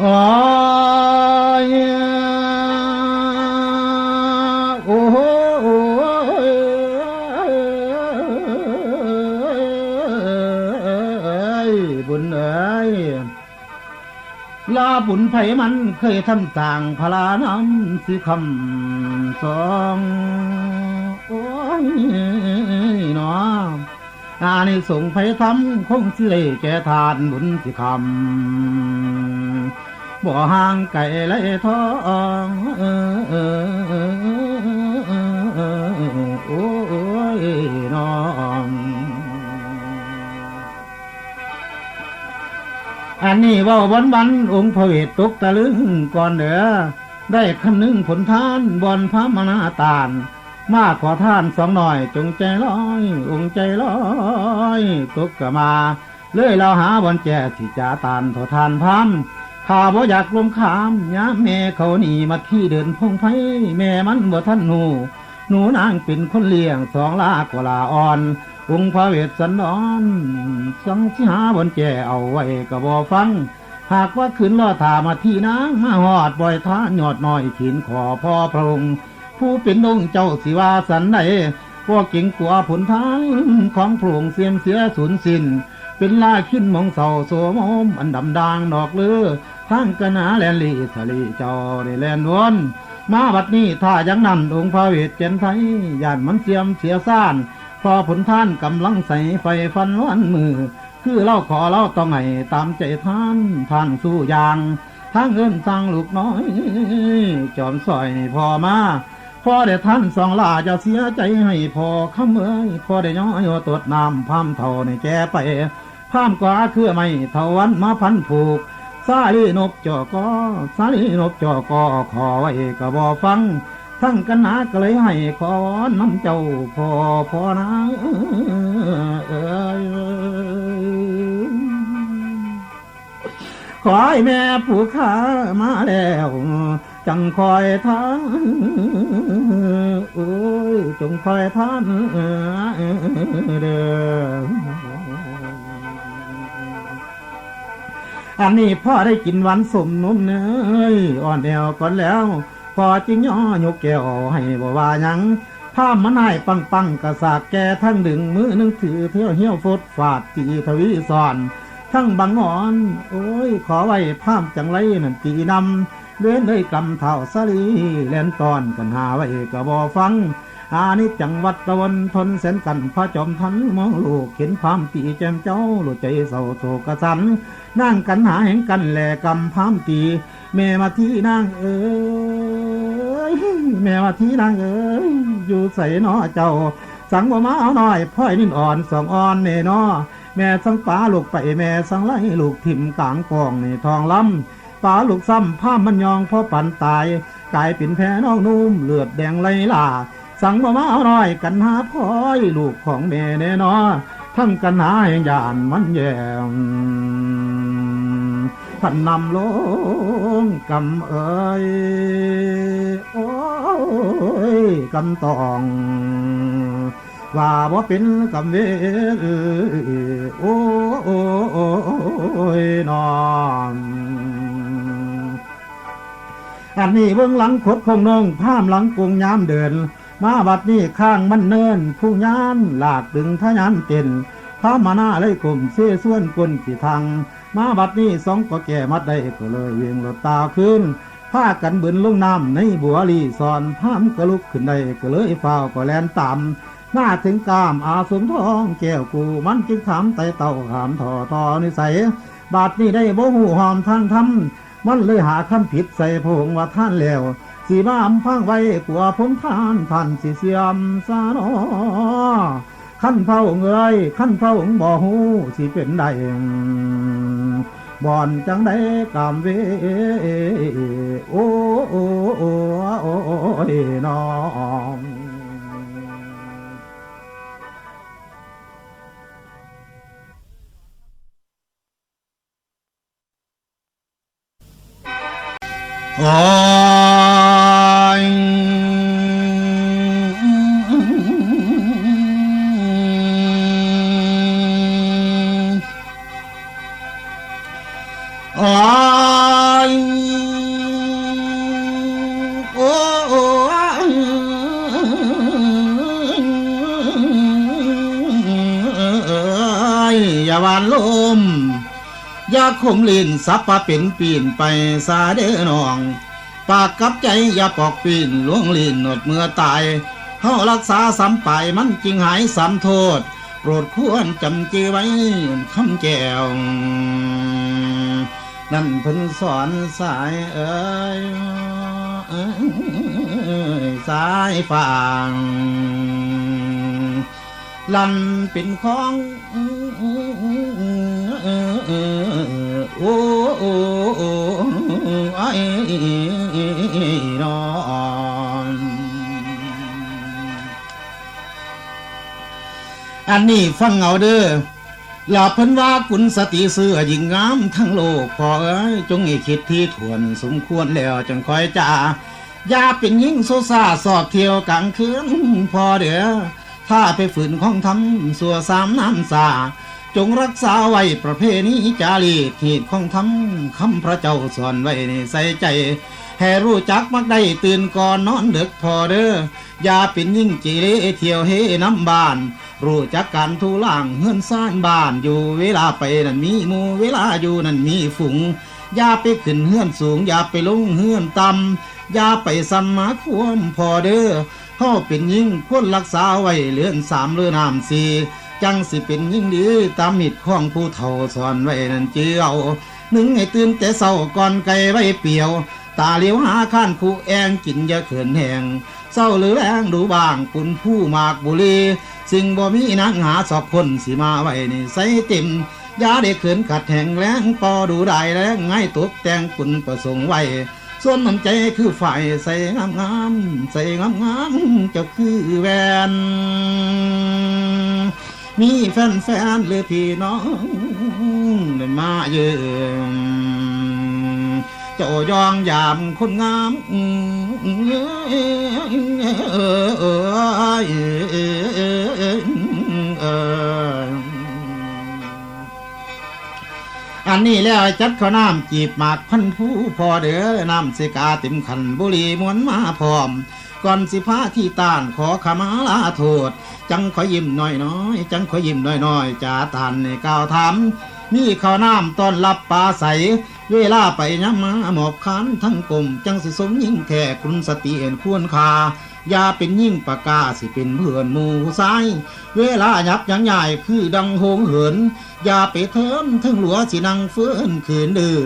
โอ้ยโอ้บุญเอ้ยลาบุญไผมันเคยทำต่างพลาน้ำสิคำสองโอ้ยเนาะอานิสงไผทำคงสิเลยแก่ทานบุญสิคำ บ่ห่างไก่ไรทองเออเออเออเออโอ้ยน้องอันนี้ว่าวันวันองค์พระเวทตกตะลึงก่อนเด้อได้คำนึงผลทานบอนพระมนาตานมาขอท่านสองหน่อยจงใจลอย องค์ใจลอยตกกะมา เลยเราหาบอนแจที่จาตานเท่าทานพัม ข้าบ่อยากลงขามยามแม่เขาหนีมาขี้เดินพงไผแม่มันบ่ทันหูหนูนางเป็นคนเลี้ยงสองลากว่าลาอ่อน องค์พระเวสสันดรสังสิหาบนแจเอาไว้ก็บ่ฟัง หากว่าขืนล่อถามาที่นางมาหอดบ่อยท้าหยอดน้อยขินขอพ่อพระองค์ผู้เป็นองค์เจ้าสิวาสันใดพวกเก่งกว่าผลทางของพระองค์เสียมเสียสูญสิ้นเป็นลาขึ้นมองเสาโสมมอันดำดางดอกเลือ ทางกนาแลนลีทะเลเจ้าได้แลนวนมาบัดนี้ถ้ายังนั่นองค์พระเวทเจนไทยย่านมันเสียมเสียซ่านพอผลท่านกำลังใส่ไฟฟันวันมือ คือเล่าขอเล่าต้องให้ตามใจท่านท่านสู้อย่างทางเอินสร้างลูกน้อย จอมสอยพอมาพอได้ท่านสองลาจะเสียใจให้พอข้าเมยพอได้ย้อยว่าตรวจน้ำพามเท่าในแกไปพามกว่าคือไม่เทวันมาพันผูก สาลีนกจอกอสาลีนกจอกอขอไว้ก็บอฟัง ทั้งกันหนาก็เลยให้ขอน้ำเจ้าพอพอนะเอยขอให้แม่ผู้ขามาแล้วจังคอยท่านโอ้ยจงคอยท่านเด้อ อันนี้พ่อได้กินหวันสมนมเนยอ่อนแอวก่อนแล้วพอจิงย่อยกแก้วให้บ่ว่ายังผ้ามันให้ปังปังกระสากแกทั้งดึงมือนึงถือเที่ยวเหี้ยวฟดฝาดตีทวีสอน ทั้งบังอ่อน โอ้ย ขอไว้ภาพจังไรนั่นตีนำเว้นเลยกำเท่าสลีเล่นตอนกันหาไว้กระบอฟัง อานิจังวัดตะวันทนแสนกันพระจอมทันมองลูกเห็นความตีแจมเจ้าหลุดใจเศร้าโศกสันนั่งกันหาแห่งกันแหลกำพามตีแม่มาที่นางเอ๋ยแม่มาที่นางเอ๋ยอยู่ใส่นอเจ้า สังบ่มาเอาหน่อยพ่อยนิ่นอ่อนสองอ่อนเน่นอแม่สังป้าลูกไปแม่สังไล่ลูกทิมกลางกองในทองล้ำป้าลูกซ้ำผ้ามันยองพ่อปันตาย กลายเป็นแพ้น้องนุ่มเลือดแดงไหลลา สั่งบ่มาเอาหน่อยกันหาพ่อยลูกของแม่แน่นอทั้งกันหาแห่งยานมันแยมพันนำลงกำเอ้ยโอ้ยกำตองว่าบ่เป็นกำเวรโอ้โอ้ยนอนอันนี้เบื้องหลังขดคงนงภาพหลังกงยามเดิน มาบัดนี้ข้างมันเนิน ผู้ยานหลากดึงทะยานเต้นพามาหน้าเลยกลมเสียส่วนกลสีทางมาบัดนี้สองก็แก่มัดได้ก็เลยเวียงรถตาขึ้นพากันบืนลงน้ำในบัวลีสอนพามกระลุกขึ้นได้ก็เลยฟ้าก็แลนตามหน้าถึงกามอาสมทองแก้วกูมันจึงถามไต่เต่าถามทอทอนิสัย บาดนี้ได้โบหูหอมทางทำมันเลยหาคำผิดใส่พงว่าท่านแล้ว สีบ้ามพังไว้กลัวผมทานท่านสิเสียมสาโนอขั้นเผาเงยขั้นเผาบ่หูสิเป็นใดบ่อนจังได้กามเวโอ้โอ้โอ้โอ้ยน้อง โคมลิ้นสับปะเป็นปีนไปสาเดอนอง ปากกับใจอย่าปอกปีนล่วงลิ้นหนดเมื่อตายเฮารักษาซ้ำไปมันจึงหายซ้ำโทษ โปรดควรจำจือไว้คำแก้วนั่นเพิ่นสอนสายเอ้ยเอ้ยสายฟางลันเป็นของ โอ้โอ้โอ้ไอ้นอนอันนี้ฟังเอาเด้ออย่าเพิ่นว่ากุนสติเสื้อยิ่งงามทั้งโลกพอเอ้ยจงให้คิดที่ถวนสมควรแล้วจังคอยจ่าอย่าเป็นยิ่งโซซาสอบเที่ยวกลางคืนพอเด้อถ้าไปฝืนของทำสัวสามน้ำสา จงรักษาไว้ประเพณีจารีตเหตุของทำคำพระเจ้าสอนไว้ในใส่ใจให้รู้จักมักได้ตื่นก่อนนอนเดึกพอเด้ออย่าเป็นยิ่งจีเรเที่ยวเฮน้ำบาน รู้จักการทุล่างเฮือนซ่านบ้านอยู่เวลาไปนั่นมีมูเวลาอยู่นั่นมีฝูงอย่าไปขึ้นเฮือนสูงอย่าไปลงเฮือนต่ำอย่าไปสมมาควมพอเด้อเฮาเป็นยิ่งควรรักษาไว้เลือนสามเลือน้ำสี่ จังสิเป็นยิ่งดีตามมิตรของผู้เฒ่าสอนไว้นั่นเจียวหนึ่งให้ตื่นแต่เศร้าก่อนไก่ไว้เปียว ตาเลี้ยวหาข้านคู่แองกินยาเขินแหงเศร้าหรือแรงดูบ้างปุ่นผู้มากบุรี สิ่งบ่มีนักหาสอบคนสิมาไว้ในใส่เต็มยาได้เขินขัดแห่งแรงปอดูได้แรงง่ายตกแต่งกุนประสงค์ไว้ส่วนน้ำใจคือฝ่ายใส่งามงามใส่งามงามเจ้าคือแวน มีแฟนแฟนหรือพี่น้องได้มาเยือนเจ้ายองยามคนงามอันนี้แล้วจัดข้าวน้ำจีบหมากพันผู้พอเด้อน้ำสิกาต็มขันบุรีมวนมาพร้อม ก่อนสิพาที่ต้านขอขมาลาโทษ จังขอยิ้มน้อยน้อยจังขอยิ้มน้อยน้อยจ่าทานในก้าวทำมีข้าวน้ำต้อนรับปลาใส เวลาไปย้ำมาหมอบคันทั้งกลมจังสิสมยิ่งแค่คุณสติเห็นควรคายาเป็นยิ่งปากกาสิเป็นเพื่อนหมู่ซ้าย เวลายับยังใหญ่คือดังโหงเหินยาไปเทิมถึงหลัวสินังเฟื่อนขืนดื้อ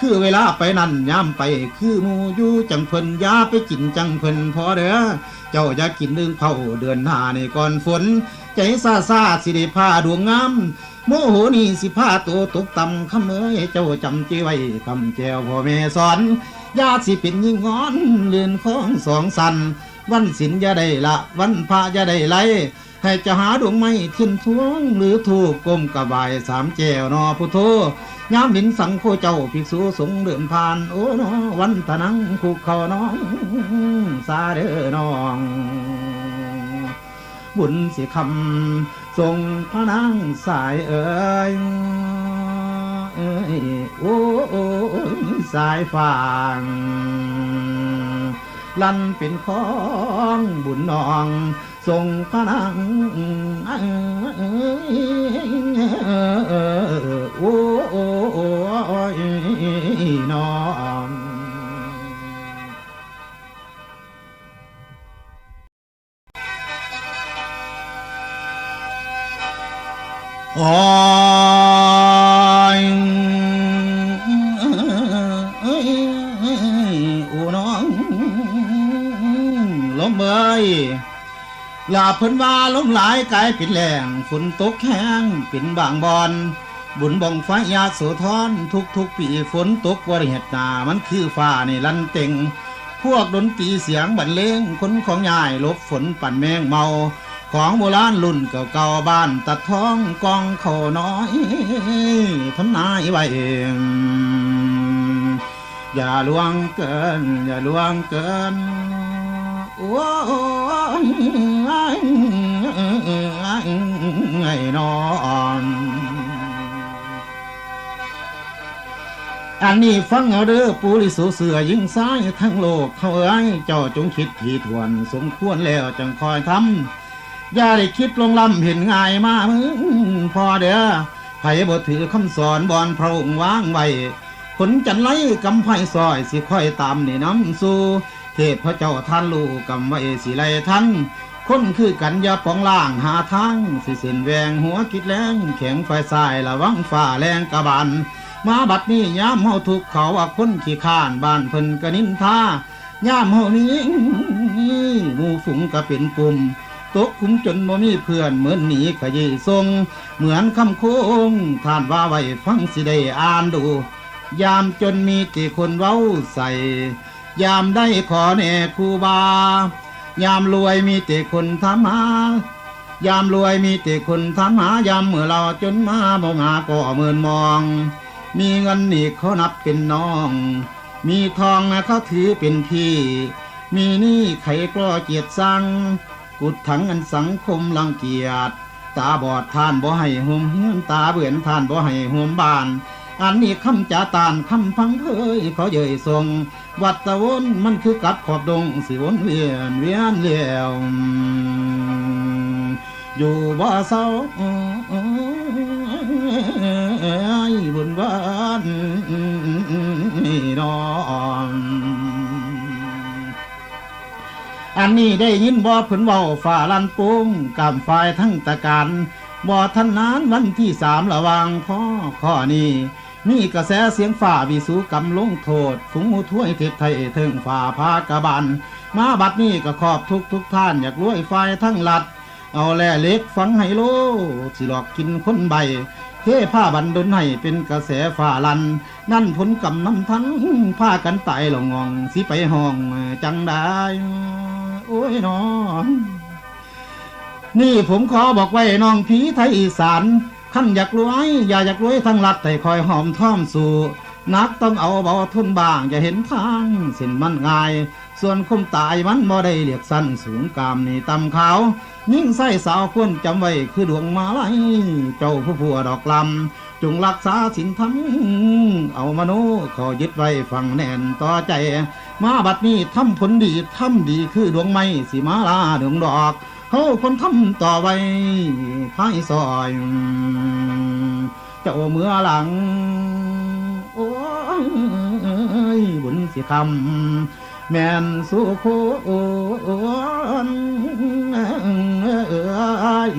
คือเวลาไปนั่นย้ำไป คือมูอยู่จังเพิ่นย่าไปกินจังเพิ่นพอเด้อเจ้าอย่ากินดึงเผาเดือนหาในก่อนฝน ใจซาซาสิได้ผ้าดวงงามโมโหนี่สิผ้าตัวตกต่ำคำเอ้ยเจ้าจำจีไว้คำแจวพ่อแม่สอนยาสิเป็นยิ่งงอนเลื่อนของสองสัน วันศิลยาได้ละ วันพระยาได้ไล ให้จะหาดวงไม้เทียนทวง หรือถูกกลมกระบายสามแจวนอพุทโธยามเห็นสังโฆเจ้าภิกษุสงเดินผ่าน โอ้นอวันตะนังคุกเขาน้อง สาเด้อน้อง บุญสิคำทรงพระนางสายเอ้ยโอ้โอ้ยสายฟางลันเป็นของบุญนอง ทรงพระนางโอ้โอ้โอ้ยน้องโอ้ เพิ่นว่าลมหลายกลายเป็นแหลงฝนตกแห้งเป็นบางบอน บุญบองไฟยาโสธรทุกทุกปีฝนตกวริเหตุนามันคือฟ้านี่ลันเต็ง พวกดนตรีเสียงบรรเลงคนของยายลบฝนปั่นแมงเมา ของโบราณรุ่นเก่าๆบ้านตัดท้องกองเขาน้อยทำนายไว้เองอย่าลวงเกิน อย่าลวงเกิน นอนอันนี้ฟังเอาเด้อปูริสุเสือยิงซ้ายทั้งโลกเขาเอ้ยเจ้าจงคิดทีทวน สมควรแล้วจังคอยทำอย่าได้คิดลงลำเห็นง่ายมามึงพอเด้อไผบ่ถือคำสอนบอนพระองค์วางไว้ผลจันไลกำไพ่ซอยสิค่อยตามนี่น้ำสู่ พพระเจ้าท่านลูกกำไว้สิไลท่านคนคือกันยาปองล่างหาทางสิเส้นแวงหัวคิดแรงแข็งไฟสายระวังฝ่าแรงกระบาลมาบัดนี้ยามเฮาทุกข์เขาว่าคนขี้ข้านบ้านเพิ่นกะนินทายามเฮานี้หมู่ฝูงก็เป็นกลุ่มตกคุ้มจนบ่มีเพื่อนเหมือนหนีขยี้ทรงเหมือนคำโค้งท่านว่าไว้ฟังสิได้อ่านดู ยามจนมีกี่คนเว้าใส่ ยามได้ขอแน่ครูบา ยามรวยมีแต่คนถามหายามรวยมีแต่คนถามหายามเมื่อเราจนมาบ่มาก็เมินมอง มีเงินนี่เขานับเป็นน้อง มีทองนะเขาถือเป็นพี่ มีหนี่ไขก็เกียดสั่งกุดถังอันสังคมรังเกียจตาบอดท่านบ่ให้ห่มเฮือนตาเบื่อนท่านบ่ให้ห่มบ้าน อันนี้คำจาตานคำพังเพยเขาเย่ยทรง วัดตะวนมันคือกัดขอบดงสิวนเวียนเวียนเลี้ยวอยู่บ่เศร้าบุญบ้านนอนอันนี้ได้ยินบ่เพิ่นเว้าฝ่าลันปุ้งกำฝ่ายทั้งตะการบ่ทันนานวันที่สามระวางข้อข้อนี้ มีกระแสเสียงฝ่าวิสูกำลงโทษฝูงหูถ้วยเทพไทยเทิงฝ่าพากระบัน มาบัดนี้ก็ขอบทุกทุกท่านอยากรวยฝ่ายทั้งหลัด เอาแล่เล็กฝังไฮโล สิหลอกกินคนใบเทผ้าบันดนให้เป็นกระแสฝ่าลัน นั่นผลกำน้ำทั้งผ้ากันตายหลงงองสิไปห้องจังได้โอ้ยน้องนี่ผมขอบอกไว้น้องผีไทยอีสาน ขั้นอยากรวย อย่าอยากรวยทั้งรัดแต่คอยหอมท่อมสู่นักต้องเอาเบาทุนบางอย่าเห็นทางส้นมันง่าย ส่วนคมตายมันบ่ได้เรียกสั้นสูงกามนี่ตำขาว ยิ่งใส่สาวควรจำไว้คือดวงมาลัยเจ้าผู้ผัวดอกลำจงรักษาสินธรรมเอามโนขอยึดไว้ฟังแน่นต่อใจ มาบัดนี้ทำผลดีทำดีคือดวงไม้สีมาลาดวงดอก เขาคนทำต่อไว้พายซอยเจ้าเมื่อหลัง โอ้ยบุญสิคำแม่นสุโคนเอ้ย